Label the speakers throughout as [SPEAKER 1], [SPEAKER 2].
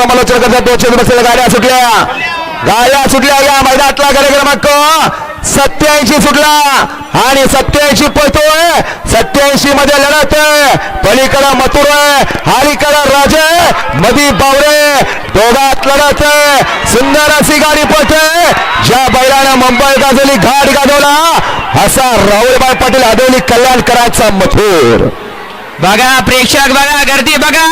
[SPEAKER 1] समालोचन करतात दोनशे बसलेल्या गाड्या सुटल्या. गाड्या सुटल्या या मैदानातला गाडी क्रमांक सत्याऐंशी सुटला आणि सत्याऐंशी पळतोय सत्याऐंशी मध्ये लढत आहे. मथुर आहे. हालीकडं राजे मधी बावरे. दोघात लढत आहे. सुंदर अशी गाडी पळते. ज्या बैलानं मुंबई गाजवली घाट गाजवला असा राहुलबाई पाटील आदवली कल्याणकरांचा मथुर.
[SPEAKER 2] बघा प्रेक्षक बघा गर्दी बघा.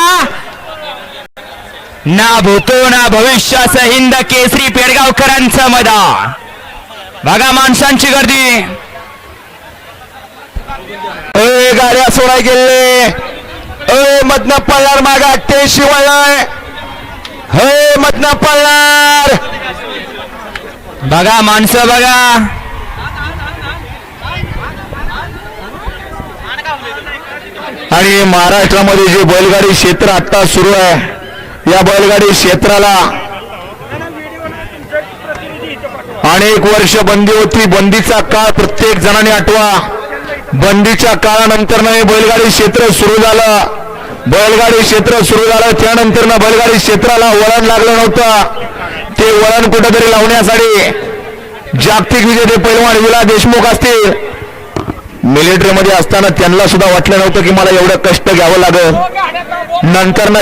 [SPEAKER 2] ना भूतो ना भविष्याचं हिंद केसरी पेडगावकरांचं मैदान. बघा माणसांची गर्दी.
[SPEAKER 1] ए गाड्या सोडाय गेले. ए मधनं पळणार मागा ते शिवाय हे मधनं पळणार.
[SPEAKER 2] बघा माणसं बघा.
[SPEAKER 1] आणि महाराष्ट्रामध्ये जे बैलगाडी क्षेत्र आता सुरू आहे या बैलगाडी क्षेत्राला. अनेक वर्ष बंदी होती. बंदीचा काळ प्रत्येक जणांनी आठवा. बंदीच्या काळानंतर हे बैलगाडी क्षेत्र सुरू झालं. बैलगाडी क्षेत्र सुरू झालं. त्यानंतर ना बैलगाडी क्षेत्राला वळण लागलं नव्हतं. ते वळण कुठेतरी लावण्यासाठी जागतिक विजेते पैलवान विला देशमुख असतील. मिलिटरीमध्ये असताना त्यांना सुद्धा वाटलं नव्हतं की मला एवढं कष्ट घ्यावं लागेल. नंतर ना